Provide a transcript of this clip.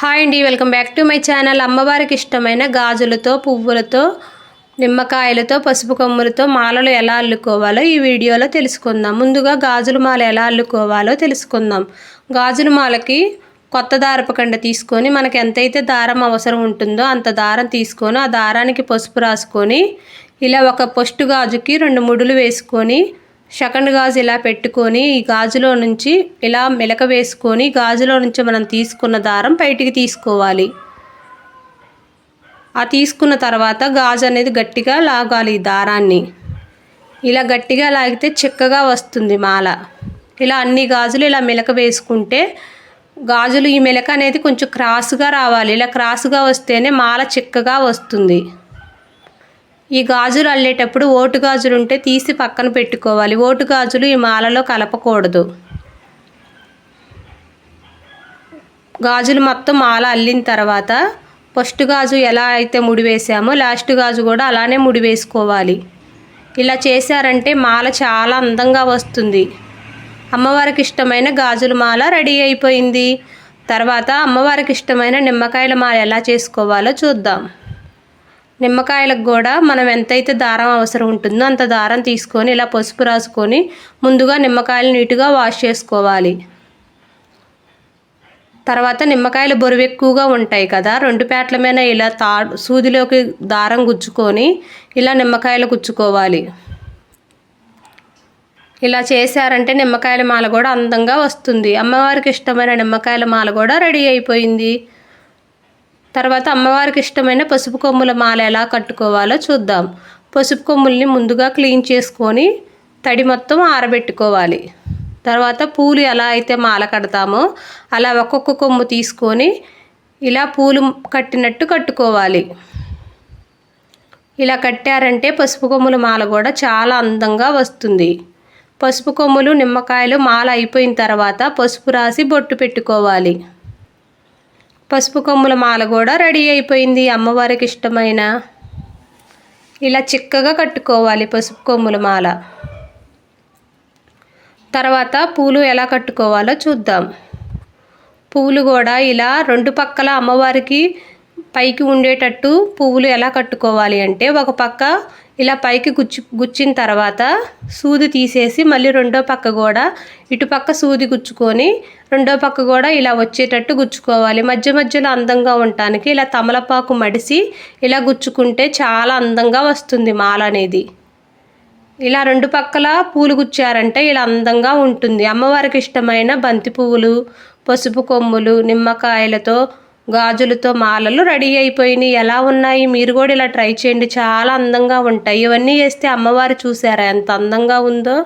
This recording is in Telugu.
హాయ్ అండి welcome back to my channel. అమ్మవారికి ఇష్టమైన గాజులతో పువ్వులతో నిమ్మకాయలతో పసుపు కొమ్ములతో మాలలు ఎలా అల్లుకోవాలో ఈ వీడియోలో తెలుసుకుందాం. ముందుగా గాజుల మాల ఎలా అల్లుకోవాలో తెలుసుకుందాం. గాజుల మాలకి కొత్త దారపు కండ తీసుకొని మనకు ఎంతైతే దారం అవసరం ఉంటుందో అంత దారం తీసుకొని ఆ దారానికి పసుపు రాసుకొని ఇలా ఒక పొస్టు గాజుకి రెండు ముడులు వేసుకొని సెకండ్ గాజు ఇలా పెట్టుకొని ఈ గాజులో నుంచి ఇలా మెలక వేసుకొని గాజులో నుంచి మనం తీసుకున్న దారం బయటికి తీసుకోవాలి. ఆ తీసుకున్న తర్వాత గాజు అనేది గట్టిగా లాగాలి ఈ దారాన్ని. ఇలా గట్టిగా లాగితే చెక్కగా వస్తుంది మాల. ఇలా అన్ని గాజులు ఇలా మెలక వేసుకుంటే గాజులు ఈ మెలక అనేది కొంచెం క్రాస్గా రావాలి. ఇలా క్రాస్గా వస్తేనే మాల చిక్కగా వస్తుంది. ఈ గాజులు అల్లేటప్పుడు ఓటు గాజులు ఉంటే తీసి పక్కన పెట్టుకోవాలి. ఓటు గాజులు ఈ మాలలో కలపకూడదు. గాజులు మొత్తం మాల అల్లిన తర్వాత ఫస్ట్ గాజు ఎలా అయితే ముడి వేసామో లాస్ట్ గాజు కూడా అలానే ముడి వేసుకోవాలి. ఇలా చేశారంటే మాల చాలా అందంగా వస్తుంది. అమ్మవారికి ఇష్టమైన గాజుల మాల రెడీ అయిపోయింది. తర్వాత అమ్మవారికి ఇష్టమైన నిమ్మకాయల మాల ఎలా చేసుకోవాలో చూద్దాం. నిమ్మకాయలకు కూడా మనం ఎంతైతే దారం అవసరం ఉంటుందో అంత దారం తీసుకొని ఇలా పసుపు రాసుకొని ముందుగా నిమ్మకాయలు నీటుగా వాష్ చేసుకోవాలి. తర్వాత నిమ్మకాయలు బరువు ఎక్కువగా ఉంటాయి కదా రెండు పేట్ల మీద ఇలా తా సూదిలోకి దారం గుచ్చుకొని ఇలా నిమ్మకాయలు గుచ్చుకోవాలి. ఇలా చేశారంటే నిమ్మకాయల మాల కూడా అందంగా వస్తుంది. అమ్మవారికి ఇష్టమైన నిమ్మకాయల మాల కూడా రెడీ అయిపోయింది. తర్వాత అమ్మవారికి ఇష్టమైన పసుపు కొమ్ముల మాల ఎలా కట్టుకోవాలో చూద్దాం. పసుపు కొమ్ముల్ని ముందుగా క్లీన్ చేసుకొని తడి మొత్తం ఆరబెట్టుకోవాలి. తర్వాత పూలు ఎలా అయితే మాల కడతామో అలా ఒక్కొక్క కొమ్ము తీసుకొని ఇలా పూలు కట్టినట్టు కట్టుకోవాలి. ఇలా కట్టారంటే పసుపు కొమ్ముల మాల కూడా చాలా అందంగా వస్తుంది. పసుపు కొమ్ములు నిమ్మకాయలు మాల అయిపోయిన తర్వాత పసుపు రాసి బొట్టు పెట్టుకోవాలి. పసుపు కొమ్ముల మాల కూడా రెడీ అయిపోయింది అమ్మవారికి ఇష్టమైన. ఇలా చిక్కగా కట్టుకోవాలి పసుపు కొమ్ముల మాల. తర్వాత పూలు ఎలా కట్టుకోవాలో చూద్దాం. పువ్వులు కూడా ఇలా రెండు పక్కల అమ్మవారికి పైకి ఉండేటట్టు పువ్వులు ఎలా కట్టుకోవాలి అంటే ఒక పక్క ఇలా పైకి గుచ్చి గుచ్చిన తర్వాత సూది తీసేసి మళ్ళీ రెండో పక్క కూడా ఇటుపక్క సూది గుచ్చుకొని రెండో పక్క కూడా ఇలా వచ్చేటట్టు గుచ్చుకోవాలి. మధ్య మధ్యలో అందంగా ఉండటానికి ఇలా తమలపాకు మడిసి ఇలా గుచ్చుకుంటే చాలా అందంగా వస్తుంది మాల అనేది. ఇలా రెండు పక్కల పూలు గుచ్చారంటే ఇలా అందంగా ఉంటుంది. అమ్మవారికి ఇష్టమైన బంతి పువ్వులు పసుపు కొమ్ములు నిమ్మకాయలతో గాజులతో మాలలు రెడీ అయిపోయినాయి. ఎలా ఉన్నాయి? మీరు కూడా ఇలా ట్రై చేయండి. చాలా అందంగా ఉంటాయి. ఇవన్నీ చేస్తే అమ్మవారు చూసారా? ఎంత అందంగా ఉందో.